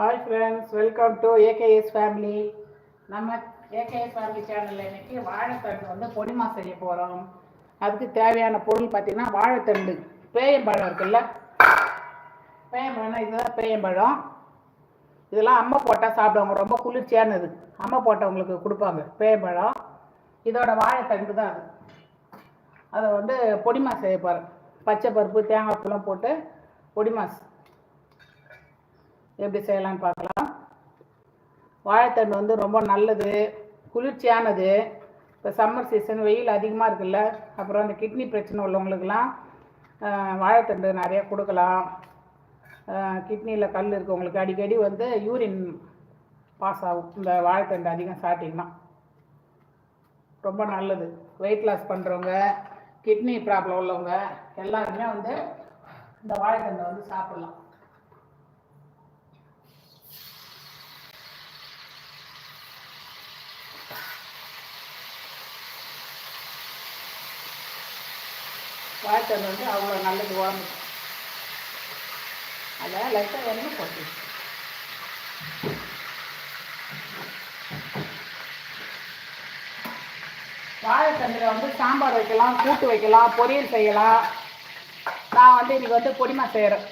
Hi friends welcome to AKS family நம்ம AKS family சேனலில் இன்னைக்கு வாழைத்தண்டு வந்து பொடிமா செய்ய போகிறோம் அதுக்கு தேவையான பொருள் பார்த்தீங்கன்னா வாழைத்தண்டு பேயம்பழம் இருக்குல்ல? பேயம்பழம்னா இதுதான் பேயம்பழம். இதெல்லாம் அம்மை போட்டால் சாப்பிடுவாங்க ரொம்ப குளிர்ச்சியானது அம்மை போட்டவங்களுக்கு கொடுப்பாங்க பேயம்பழம். இதோட வாழைத்தண்டு தான் அது. அதை வந்து பொடிமா செய்ய போகிறேன் பச்சை பருப்பு தேங்காய் பூலாம் போட்டு பொடிமாஸ் எப்படி செய்யலாம்னு பார்க்கலாம். வாழைத்தண்டு வந்து ரொம்ப நல்லது குளிர்ச்சியானது. இப்போ சம்மர் சீசன் வெயில் அதிகமாக இருக்குல்ல அப்புறம் அந்த கிட்னி பிரச்சனை உள்ளவங்களுக்கெல்லாம் வாழைத்தண்டு நிறைய கொடுக்கலாம். கிட்னியில் கல் இருக்கவங்களுக்கு அடிக்கடி வந்து யூரின் பாஸ் ஆகும். இந்த வாழைத்தண்டு அதிகம் சாப்பிட்டிங்கன்னா ரொம்ப நல்லது. வெயிட் லாஸ் பண்ணுறவங்க கிட்னி ப்ராப்ளம் உள்ளவங்க எல்லாருமே வந்து இந்த வாழைத்தண்டை வந்து சாப்பிட்லாம். வாழைத்தண்டு வந்து அவ்வளோ நல்லது உடம்பு அதான் லைட்டாக வேணும்னு போட்டு வாழைத்தண்டில் வந்து சாம்பார் வைக்கலாம் கூட்டு வைக்கலாம் பொரியல் செய்யலாம். நான் வந்து இன்னைக்கு வந்து பொடிமா செய்கிறேன்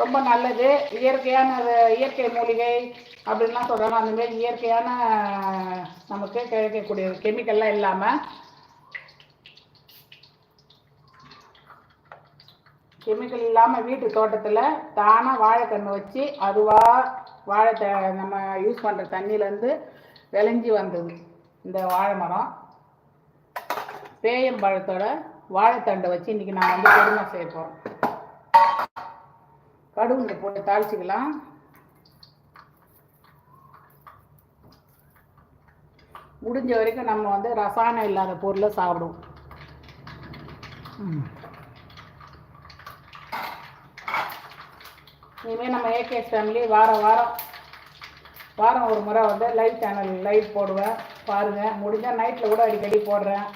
ரொம்ப நல்லது. இயற்கையான இயற்கை மூலிகை அப்படின்லாம் சொல்கிறாங்க அந்தமாரி இயற்கையான நமக்கு கிடைக்கக்கூடிய கெமிக்கல்லாம் இல்லாமல் கெமிக்கல் இல்லாமல் வீட்டு தோட்டத்தில் தானாக வாழைக்கன்று வச்சு அதுவாக வாழை த நம்ம யூஸ் பண்ணுற தண்ணியிலேருந்து விளைஞ்சி வந்தது. இந்த வாழை மரம். பேயம்பழத்தோட வாழைத்தண்டை வச்சு இன்றைக்கி நான் வந்து கடுமை செய்ய போகிறோம் கடுகுண்டு போட்டு தாளிச்சிக்கலாம். முடிஞ்ச வரைக்கும் நம்ம வந்து ரசாயனம் இல்லாத பொருளை சாப்பிடுவோம். ம். இனிமேல் நம்ம ஏகேஎஸ் ஃபேமிலி வாரம் வாரம் வாரம் ஒரு முறை வந்து லைவ் சேனல் லைவ் போடுவேன். பாருங்கள் முடிஞ்சால் நைட்டில் கூட அடிக்கடி போடுறேன்.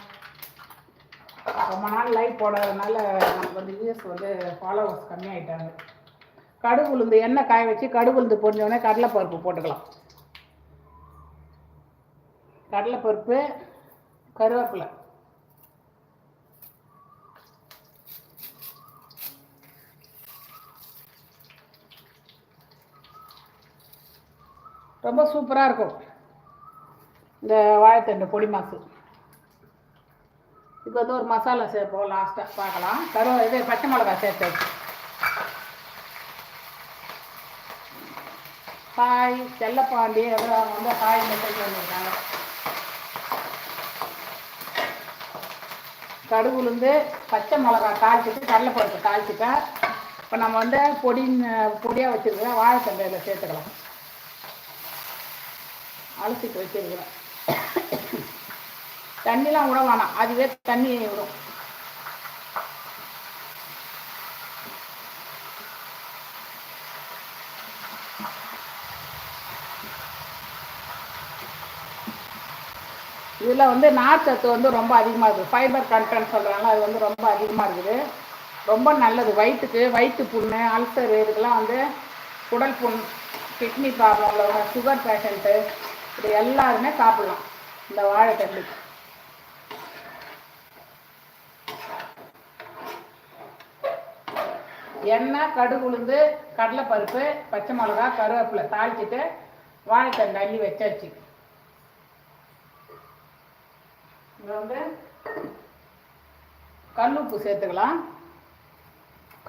ரொம்ப நாள் லைவ் போடாதனால நமக்கு வந்து வியூஸ் வந்து ஃபாலோவர்ஸ் கம்மியாயிட்டாங்க. கடுகு உளுந்து எண்ணெய் காய வச்சு கடுகு உளுந்து பொறிஞ்சோடனே கடலைப்பருப்பு போட்டுக்கலாம். கடலைப்பருப்பு கருவேப்பிலை. ரொம்ப சூப்பராக இருக்கும். இந்த வாழைத்தண்டு பொடி மாசு இப்போ வந்து ஒரு மசாலா சேர்ப்போம் லாஸ்ட்டாக பார்க்கலாம். கரு இது பச்சை மிளகா சேர்த்து ஹாய் செல்லப்பாண்டி அதெல்லாம் வந்து ஹாய் மெசேஜ் பண்ணியிருக்காங்க கடுகு உளுந்து பச்சை மிளகா தாளிச்சிட்டு கடலைப்பருப்பு தாளிச்சிட்டேன். இப்போ நம்ம வந்து பொடி பொடியாக வச்சுருக்கிற வாழைத்தண்டையில் சேர்த்துக்கலாம். அலசிட்டு வச்சிருக்கிறேன் தண்ணிலாம் விட வேணாம். அதுவே தண்ணி விடும். இதில் வந்து நார்ச்சத்து வந்து ரொம்ப அதிகமாக இருக்குது. ஃபைபர் கண்டென்ட் சொல்கிறாங்க அது வந்து ரொம்ப அதிகமாக இருக்குது. ரொம்ப நல்லது. வயிற்றுக்கு வயிற்று புண்ணு அல்சர் இதுக்கெல்லாம் வந்து குடல் புண் கிட்னி ப்ராப்ளம் உள்ளவங்க சுகர் பேஷண்ட்டு இது எல்லாருமே சாப்பிடலாம். இந்த வாழைத்தண்டு. எண்ணெய் கடுகு உளுந்து கடலைப்பருப்பு பச்சை மிளகா கருவேப்பிலை தாளிச்சிட்டு வாழைத்தண்டு அள்ளி வச்சாச்சு. இங்கே வந்து கல் உப்பு சேர்த்துக்கலாம்.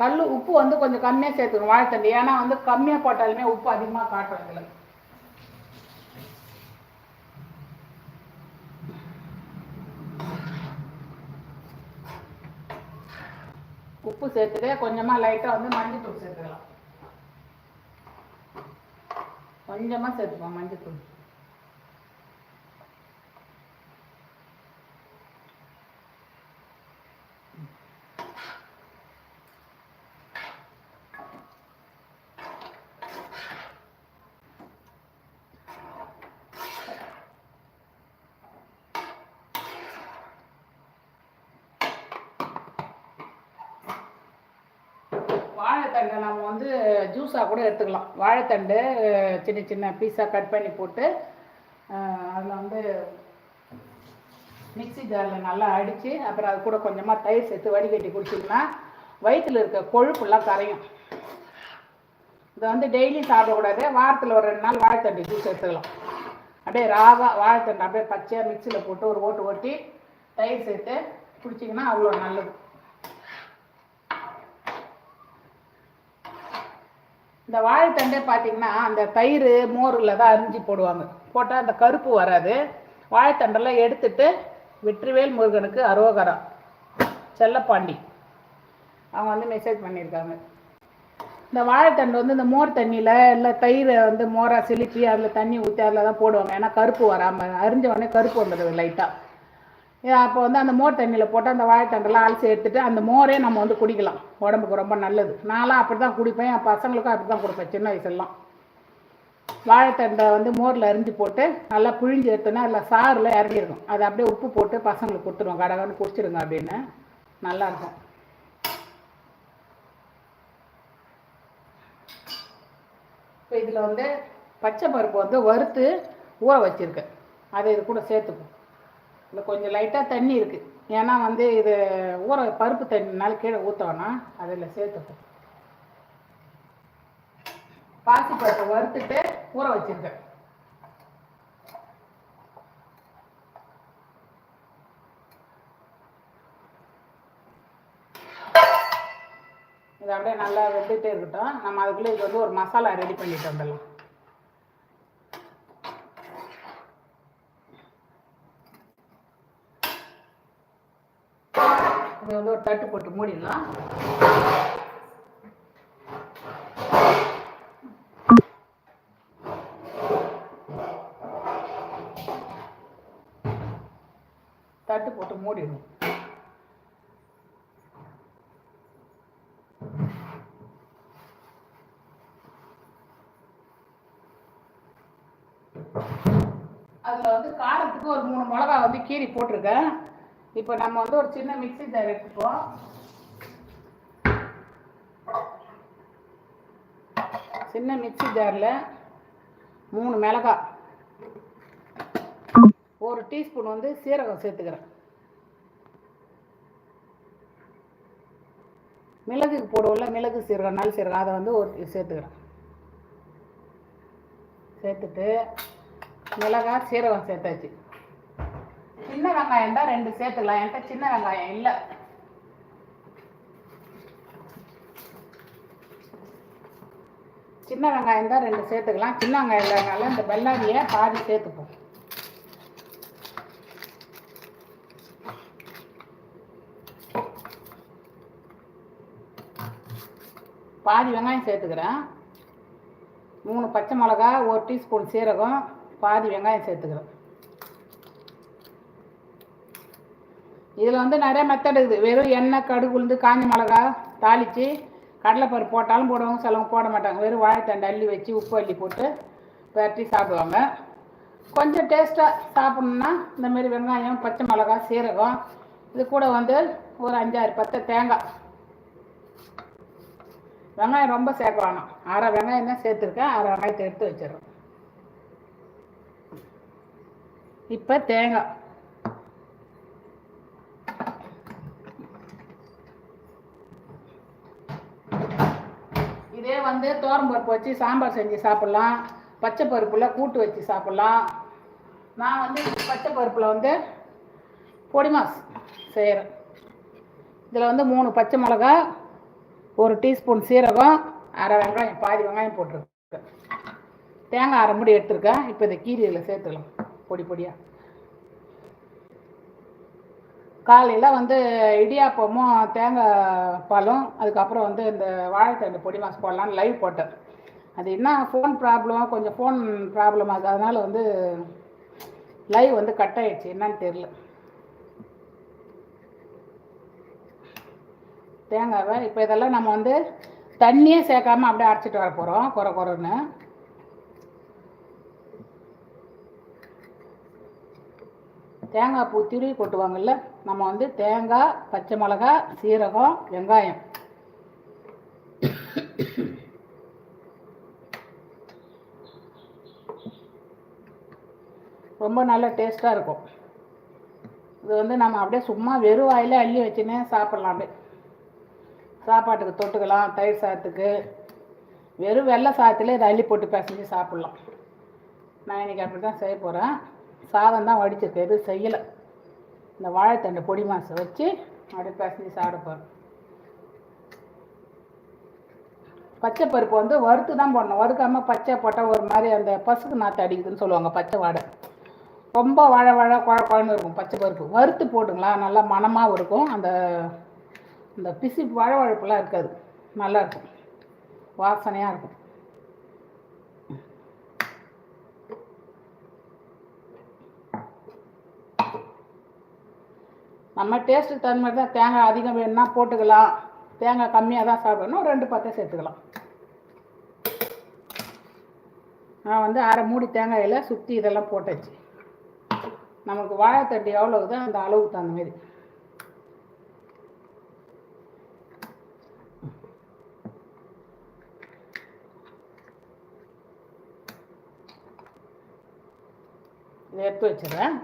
கல் உப்பு வந்து கொஞ்சம் கம்மியாக சேர்த்துக்கணும் வாழைத்தண்டு. ஏன்னா வந்து கம்மியாக போட்டாலுமே உப்பு அதிகமாக காட்டும் உப்பு சேர்த்துட்டு கொஞ்சமாக லைட்டாக வந்து மஞ்சத்தூள் சேர்த்துக்கலாம். கொஞ்சமாக சேர்த்துப்போம் மஞ்சத்தூள். முழுசாக கூட எடுத்துக்கலாம். வாழைத்தண்டு சின்ன சின்ன பீஸாக கட் பண்ணி போட்டு அதில் வந்து மிக்ஸி ஜாரில் நல்லா அடித்து அப்புறம் அது கூட கொஞ்சமாக தயிர் சேர்த்து வடிகட்டி குடிச்சிங்கன்னா வயிற்றில் இருக்க கொழுப்புலாம் கரையும். இதை வந்து டெய்லி சாப்பிடக்கூடாது. வாரத்தில் ஒரு ரெண்டு நாள் வாழைத்தண்டு ஜூஸ் எடுத்துக்கலாம். அப்படியே ராவா வாழைத்தண்டு அப்படியே பச்சையாக மிக்சியில் போட்டு ஒரு ஓட்டு ஓட்டி தயிர் சேர்த்து குடிச்சிங்கன்னா அவ்வளோ நல்லது. இந்த வாழைத்தண்டே பார்த்தீங்கன்னா அந்த தயிர் மோரில் தான் அரிஞ்சு போடுவாங்க. போட்டால் அந்த கருப்பு வராது. வாழைத்தண்டெல்லாம் எடுத்துட்டு வெற்றிவேல் முருகனுக்கு அரோகரம் செல்லப்பாண்டி. அவங்க வந்து மெசேஜ் பண்ணியிருக்காங்க. இந்த வாழைத்தண்டு வந்து இந்த மோர் தண்ணியில் இல்லை தயிரை வந்து மோராக சிலுக்கி அதில் தண்ணி ஊற்றி அதில் தான் போடுவாங்க. ஏன்னா கருப்பு வராமல் அரிஞ்ச உடனே கருப்பு வந்துடுது லைட்டாக அப்போ வந்து அந்த மோர் தண்ணியில் போட்டு அந்த வாழைத்தண்டெல்லாம் அலசி எடுத்துட்டு அந்த மோரே நம்ம வந்து குடிக்கலாம். உடம்புக்கு ரொம்ப நல்லது. நான்லாம் அப்படி தான் குடிப்பேன். என் பசங்களுக்கும் அப்படி தான் கொடுப்பேன் சின்ன வயசுலாம் வாழைத்தண்டை வந்து மோரில் அரிஞ்சு போட்டு நல்லா புழிஞ்சு எடுத்தோன்னா அதில் சாறில் இறங்கிருக்கும். அதை அப்படியே உப்பு போட்டு பசங்களுக்கு கொடுத்துருவோம். கடகன்னு குடிச்சிருங்க அப்படின்னு. நல்லாயிருக்கும். இப்போ இதில் வந்து பச்சை பருப்பு வந்து வறுத்து ஊற வச்சுருக்கேன். அதை இது கூட சேர்த்துக்கும் இல்லை கொஞ்சம் லைட்டாக தண்ணி இருக்குது ஏன்னா வந்து இது ஊற பருப்பு தண்ணினால கீழே ஊற்றோன்னா அதில் சேர்த்துக்கும் பாசி பருப்பை வறுத்துட்டு ஊற வச்சுருக்கேன். இது அப்படியே நல்லா வெந்துட்டே இருக்கட்டும். நம்ம அதுக்குள்ளே இது வந்து ஒரு மசாலா ரெடி பண்ணிட்டு வந்துடலாம். இது வந்து ஒரு தட்டு போட்டு மூடிடலாம். தட்டு போட்டு மூடிடும் அதில் வந்து காரத்துக்கு ஒரு மூணு மிளகா வந்து கீரி போட்டிருக்கேன். இப்போ நம்ம வந்து ஒரு சின்ன மிக்சி ஜார் எடுத்துப்போம் சின்ன மிக்சி ஜாரில் மூணு மிளகாய் ஒரு டீஸ்பூன் வந்து சீரகம் சேர்த்துக்கிறேன். மிளகுக்கு போடுவோம்ல மிளகு சீரகம் நல்ல சீரகம் அதை வந்து ஒரு சேர்த்துக்கிறேன். சேர்த்துட்டு மிளகாய் சீரகம் சேர்த்தாச்சு. சின்ன வெங்காயம் தான் ரெண்டு சேர்த்துக்கலாம். என்கிட்ட சின்ன வெங்காயம் இல்லை. சின்ன வெங்காயம் தான் ரெண்டு சேர்த்துக்கலாம். சின்ன வெங்காயம் இல்லைனால இந்த வெள்ளாரியை பாதி சேர்த்துப்போம். பாதி வெங்காயம் சேர்த்துக்கிறேன். மூணு பச்சை மிளகா ஒரு டீஸ்பூன் சீரகம் பாதி வெங்காயம் சேர்த்துக்கிறேன். இதில் வந்து நிறைய மெத்தட் இருக்குது. வெறும் எண்ணெய் கடுகு உளுந்து காஞ்ச மிளகா தாளித்து கடலைப்பருப்பு போட்டாலும் போடுவாங்க சிலவங்க போட மாட்டாங்க. வெறும் வாழைத்தண்டு அள்ளி வச்சு உப்பு அள்ளி போட்டு பரட்டி சாப்பிடுவாங்க. கொஞ்சம் டேஸ்ட்டாக சாப்பிட்ணுன்னா இந்தமாரி வெங்காயம் பச்சை மிளகா சீரகம் இது கூட வந்து ஒரு அஞ்சாறு பத்து தேங்காய். வெங்காயம் ரொம்ப சேர்க்க வேணும். அரை வெங்காயம் தான் சேர்த்துருக்கேன். அரை வெங்காயத்தை எடுத்து வச்சிடுறேன். இப்போ தேங்காய். துவரம் பருப்பு வச்சு சாம்பார் செஞ்சு சாப்பிட்லாம். பச்சை பருப்பில் கூட்டு வச்சு சாப்பிட்லாம். நான் வந்து பச்சை பருப்பில் வந்து பொடி மாஸ் செய்கிறேன் இதில் வந்து மூணு பச்சை மிளகா ஒரு டீஸ்பூன் சீரகம் அரை வெங்காயம் பாதி வெங்காயம் போட்டிருக்கேன். தேங்காய் அரை முடி எடுத்துருக்கேன். இப்போ இதை கீரையில் சேர்த்துக்கலாம் பொடி பொடியாக காலையில் வந்து இடியாப்பமும் தேங்காய் பாலும் அதுக்கப்புறம் வந்து இந்த வாழைத்தண்டு பொடி மாசு போடலான்னு லைவ் போட்டேன். அது என்ன ஃபோன் ப்ராப்ளம் கொஞ்சம் ஃபோன் ப்ராப்ளம் ஆகுது. அதனால் வந்து லைவ் வந்து கட் ஆயிடுச்சு. என்னன்னு தெரில தேங்காவை இப்போ இதெல்லாம் நம்ம வந்து தண்ணியே சேர்க்காம அப்படியே அரைச்சிட்டு வர போகிறோம் குறை குறைன்னு தேங்காய் பூ திருவி கொட்டுவாங்கல்ல நம்ம வந்து தேங்காய் பச்சை மிளகாய் சீரகம் வெங்காயம். ரொம்ப நல்ல டேஸ்ட்டாக இருக்கும். இது வந்து நம்ம அப்படியே சும்மா வெறும் வாயில் அள்ளி வச்சுன்னே சாப்பிட்லாம். அப்படியே சாப்பாட்டுக்கு தொட்டுக்கலாம் தயிர் சாதத்துக்கு. வெறும் வெள்ளை சாத்தில் இதை அள்ளி போட்டு பிசைஞ்சு சாப்பிட்லாம். நான் இன்றைக்கி அப்படி தான் செய்ய போகிறேன் சாதம் தான் வடிச்சிருக்கு எதுவும் செய்யலை. இந்த வாழைத்தண்டு பொடி மாசை வச்சு அப்படியே பிசைஞ்சு சாப்பிட பச்சை பருப்பு வந்து வறுத்து தான் போடணும். வறுக்காமல் பச்சை போட்டால் ஒரு மாதிரி அந்த பசுக்கு நாற்று அடிக்குதுன்னு சொல்லுவாங்க பச்சை வாடை. ரொம்ப வாழை வாழை குழ குழம்பு இருக்கும் பச்சை பருப்பு. வறுத்து போட்டுங்களா நல்லா மணமாகவும் இருக்கும். அந்த இந்த பிசி வாழை வாழைப்பெல்லாம் இருக்காது. நல்லா இருக்கும். வாசனையாக இருக்கும். நம்ம டேஸ்ட்டுக்கு தகுந்த மாதிரி தான் தேங்காய் அதிகம் வேணும்னா போட்டுக்கலாம். தேங்காய் கம்மியாக தான் சாப்பிடணும். ஒரு ரெண்டு பத்தை சேர்த்துக்கலாம். நான் வந்து அரை மூடி தேங்காயில் சுற்றி இதெல்லாம் போட்டாச்சு. நமக்கு வாழைத்தண்டு எவ்வளோ தான் அந்த அளவுக்கு தகுந்த மாதிரி. எடுத்து வச்சிடறேன்.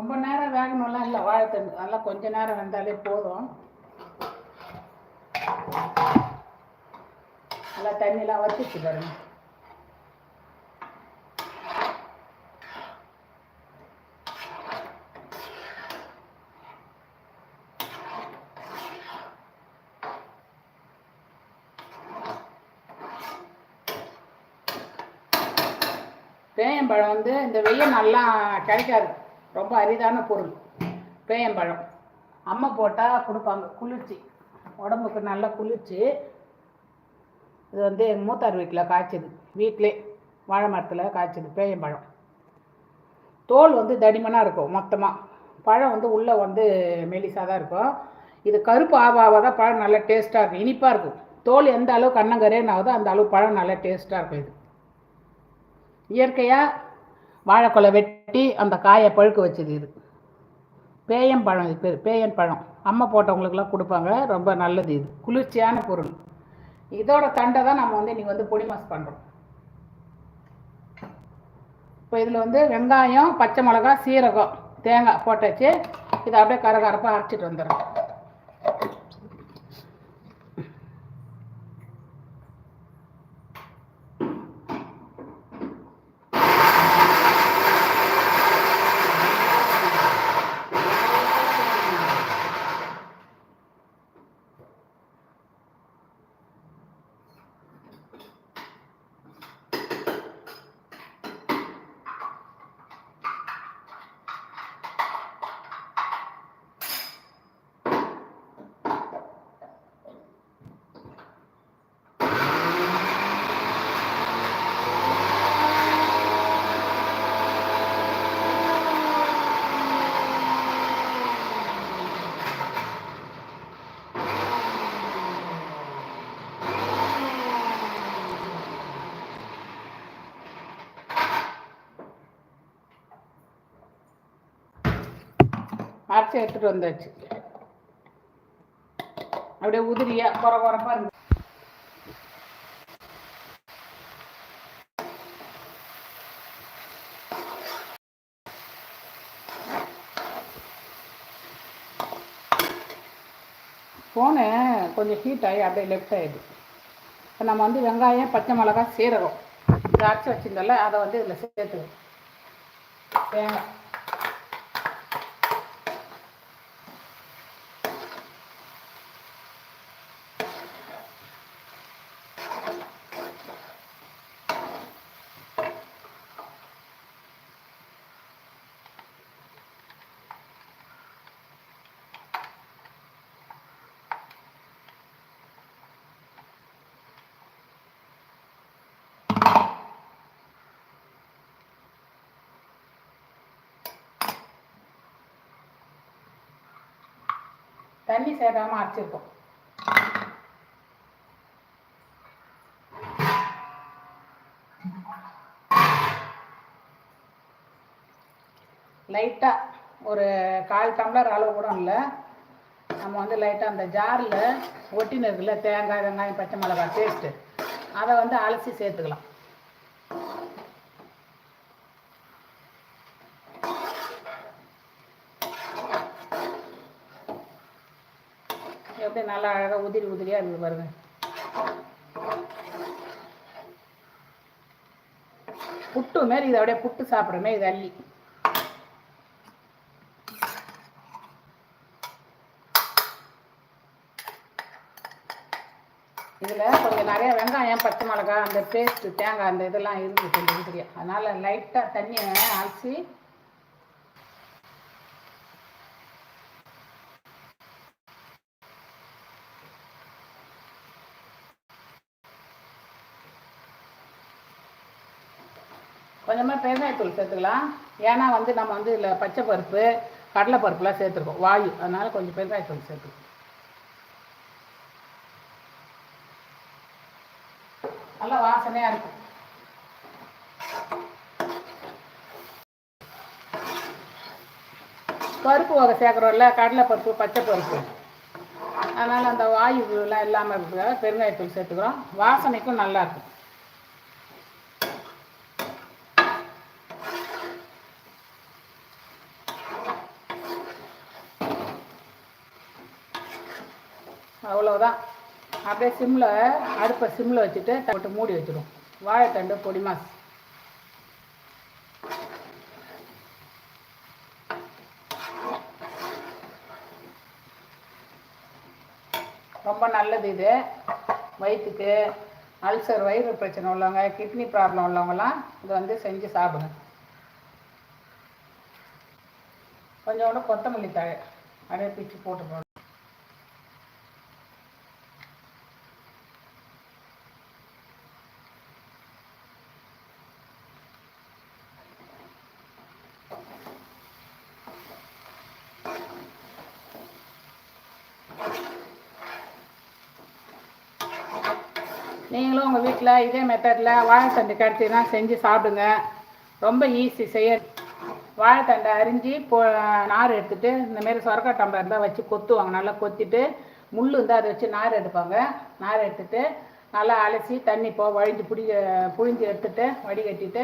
ரொம்ப நேரம் வேகணும்லாம் இல்லை வாழைத்தண்டு நல்லா கொஞ்ச நேரம் வந்தாலே போதும். நல்லா தண்ணியெலாம் வத்திச்சு பாருங்க. பேயம்பழம் வந்து இந்த வெயில் நல்லா கிடைக்காது ரொம்ப அரிதான பொருள். பேயம்பழம் அம்மை போட்டால் கொடுப்பாங்க. குளிர்ச்சி. உடம்புக்கு நல்லா குளிர்ச்சி. இது வந்து எங்கள் மூத்தார் வீட்டில் காய்ச்சது. வீட்டிலே வாழை மரத்தில் காய்ச்சிது பேயம்பழம் தோல் வந்து தடிமனாக இருக்கும் மொத்தமாக பழம் வந்து உள்ளே வந்து மெலிசாக தான் இருக்கும். இது கருப்பு ஆவாக தான் பழம் நல்லா டேஸ்ட்டாக இருக்கும். இனிப்பாக இருக்கும். தோல் எந்த அளவு கண்ணங்கரேன்னு ஆகுதோ அந்த அளவு பழம் நல்லா டேஸ்ட்டாக இருக்கும் இது. இயற்கையாக வாழைக்கொலை வெட்டி அந்த காயை பழுக்க வச்சது இது. பேயன் பழம் இது பேர் பேயன் பழம். அம்மா போட்டவங்களுக்கெல்லாம் கொடுப்பாங்க. ரொம்ப நல்லது இது. குளிர்ச்சியான பொருள். இதோட தண்டை தான் நம்ம வந்து இன்றைக்கி வந்து பொடி மாஸ் பண்ணுறோம் இப்போ இதில் வந்து வெங்காயம் பச்சை மிளகா சீரகம் தேங்காய் போட்டாச்சு. இதை அப்படியே கரகரப்பாக அரைச்சிட்டு வந்துடுறோம். திராட்சை எடுத்துகிட்டு வந்தாச்சு. அப்படியே உதிரியா குற குறைப்பா இருந்து. ஃபோனு கொஞ்சம் ஹீட் ஆகி அப்படியே லெஃப்ட் ஆகிடுது இப்போ நம்ம வந்து வெங்காயம் பச்சை மிளகாய் சீரகம் திராட்சை அரைச்சி அதை வந்து இதில் சேர்த்துக்கணும். தேங்காய். தண்ணி சேராமல் அரைச்சிருக்கோம் லைட்டாக ஒரு கால் டம்ளர் அளவு கூட இல்லை. நம்ம வந்து லைட்டாக அந்த ஜாரில் ஒட்டின்னு இருக்குல்ல தேங்காய் வெங்காயம் பச்சை மிளகாய் பேஸ்ட்டு அதை வந்து அலசி சேர்த்துக்கலாம் எப்படி நல்லா அழகாக உதிரி உதிரியாக இருக்குது பாருங்க. புட்டு மாரி இதை அப்படியே புட்டு சாப்பிட்ற இது அள்ளி. இதில் கொஞ்சம் நிறையா வெங்காயம் பச்சை மிளகாய் அந்த பேஸ்ட்டு தேங்காய் அந்த இதெல்லாம் இருக்குது கொஞ்சம் உதிரியா அதனால் லைட்டாக தண்ணியை அலசி கொஞ்சமாக பெருங்காயத்தூள் சேர்த்துக்கலாம். ஏன்னா வந்து நம்ம வந்து இதில் பச்சை பருப்பு கடலை பருப்புலாம் சேர்த்துருக்கோம். வாயு. அதனால் கொஞ்சம் பெருங்காயத்தூள் சேர்த்துக்கோம் நல்லா வாசனையாக இருக்கும். பருப்பு வகை சேர்க்குறோம்ல கடலை பருப்பு பச்சை பருப்பு. அதனால் அந்த வாயுலாம் இல்லாமல் இருக்கிறதுக்காக பெருங்காயத்தூள் சேர்த்துக்கிறோம். வாசனைக்கும் நல்லாயிருக்கும் அவ்வளோதான் அப்படியே சிம்மில் அடுப்பை சிம்மில் வச்சுட்டு போட்டு மூடி வச்சிடும். வாழைத்தண்டு பொடி மாஸ். ரொம்ப நல்லது இது. வயிற்றுக்கு அல்சர் வயிறு பிரச்சனை உள்ளவங்க கிட்னி ப்ராப்ளம் உள்ளவங்கலாம் இதை வந்து செஞ்சு சாப்பிடுங்க. கொஞ்சோண்டு கொத்தமல்லி தழை அப்படியே பிச்சு போட்டு நீங்களும் உங்கள் வீட்டில் இதே மெத்தடில் வாழைத்தண்டு கிடச்சின்னா செஞ்சு சாப்பிடுங்க. ரொம்ப ஈஸி செய்ய வாழைத்தண்டை அரிஞ்சு போ நார் எடுத்துகிட்டு இந்தமாரி சொரக்கா டம்ளர் இருந்தால் வச்சு கொத்துவாங்க. நல்லா கொத்திட்டு முள் இருந்தால் அதை வச்சு நார் எடுப்பாங்க. நார் எடுத்துகிட்டு நல்லா அலசி தண்ணி போ வழிஞ்சு புடி புழிஞ்சு எடுத்துகிட்டு வடிகட்டிட்டு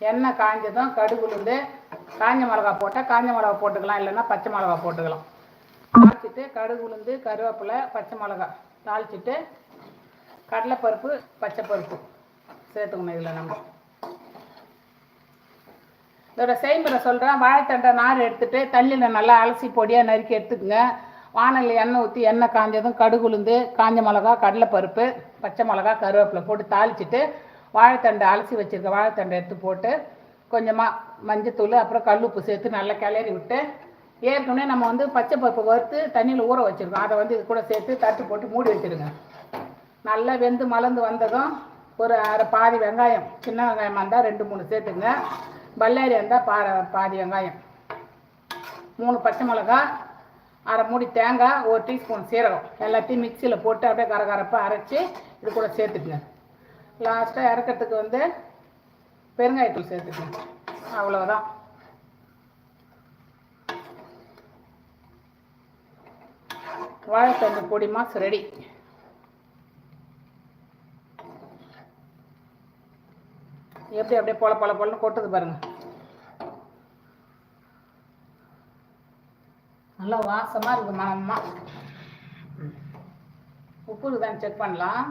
எண்ணெய் காஞ்சதும் கடுகு உளுந்து காஞ்ச மிளகா போட்டால் காஞ்ச மிளகா போட்டுக்கலாம். இல்லைன்னா பச்சை மிளகா போட்டுக்கலாம். தாளிச்சிட்டு கடுகு உளுந்து கருவேப்பிலை பச்சை மிளகா தாளிச்சிட்டு கடலைப்பருப்பு பச்சைப்பருப்பு சேர்த்துக்கணும் இதில் நம்ம. இதோட செய்முறை சொல்கிறேன் வாழைத்தண்டை நார் எடுத்துகிட்டு தண்ணியில் நல்லா அலசி பொடியாக நறுக்கி எடுத்துக்கோங்க. வானலில் எண்ணெய் ஊற்றி எண்ணெய் காஞ்சதும் கடுகு உளுந்து காஞ்ச மிளகா கடலைப்பருப்பு பச்சை மிளகா கருவேப்பிலை போட்டு தாளிச்சிட்டு வாழைத்தண்டை அலசி வச்சுருக்க வாழைத்தண்டை எடுத்து போட்டு கொஞ்சமாக மஞ்சத்தூள் அப்புறம் கல்லுப்பு சேர்த்து நல்லா கிளறி விட்டு ஏற்கனவே நம்ம வந்து பச்சை பருப்பு வறுத்து தண்ணியில் ஊற வச்சுருக்கோம். அதை வந்து இது கூட சேர்த்து தட்டு போட்டு மூடி வச்சுருங்க. நல்லா வெந்து மலர்ந்து வந்ததும் ஒரு அரை பாதி வெங்காயம் சின்ன வெங்காயமாக இருந்தால் ரெண்டு மூணு சேர்த்துங்க பல்லாரி இருந்தால் பா பாதி வெங்காயம். மூணு பச்சை மிளகா அரை மூடி தேங்காய் ஒரு டீஸ்பூன் சீரகம். எல்லாத்தையும் மிக்சியில் போட்டு அப்படியே கரகரப்பாக அரைச்சி இது கூட சேர்த்துக்குங்க. லாஸ்ட்டாக இறக்கிறதுக்கு வந்து பெருங்காயத்தூள் சேர்த்துக்குங்க. அவ்வளோதான் வாழைத்தண்டு பொடி மாஸ் ரெடி. எப்படி அப்படியே பொல பொல போலன்னு கொட்டுது பாருங்க. நல்லா வாசமாக இருக்கு மனமா. உப்பு இருக்குதான்னு செக் பண்ணலாம்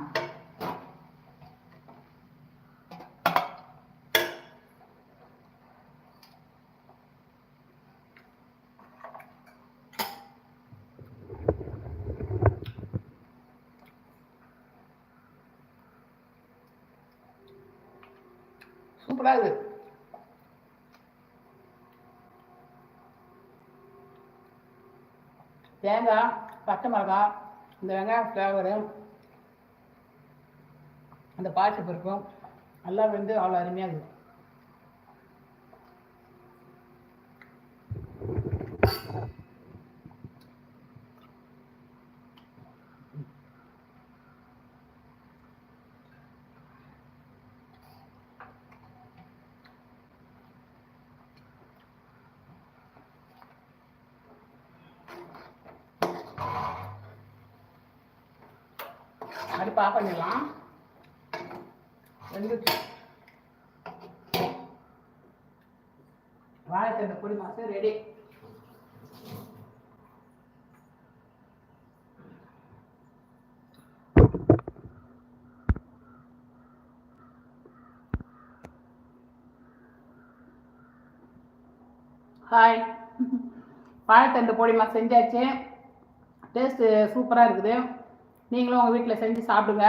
சூப்பராக இருக்குது தேங்காய் பச்சை மிளகாய் இந்த வெங்காயம் ஃப்ளேவரு அந்த பாசி பருப்பும் நல்லா வந்து அவ்வளோ அருமையாக இருக்குது. அடுப்பு ஆஃப் பண்ணிடலாம் வெந்துச்சு வாழைத்தண்டை பொடி மாசம் ரெடி ஹாய் வாழைத்தண்டு பொடிமா செஞ்சாச்சு. டேஸ்ட்டு சூப்பராக இருக்குது. நீங்களும் உங்கள் வீட்டில் செஞ்சு சாப்பிடுங்க.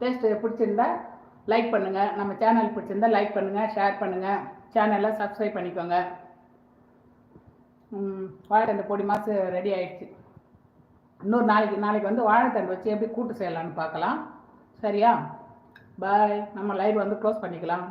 டேஸ்ட்டு பிடிச்சிருந்தா லைக் பண்ணுங்கள் நம்ம சேனல் பிடிச்சிருந்தா லைக் பண்ணுங்கள் ஷேர் பண்ணுங்கள் சேனலை சப்ஸ்கிரைப் பண்ணிக்கோங்க. வாழைத்தண்டு பொடி மாசு ரெடி ஆயிடுச்சு. இன்னொரு நாளைக்கு நாளைக்கு வந்து வாழைத்தண்டு வச்சு எப்படி கூட்டு செய்யலான்னு பார்க்கலாம். சரியா? பாய் நம்ம லைவ் வந்து க்ளோஸ் பண்ணிக்கலாம்.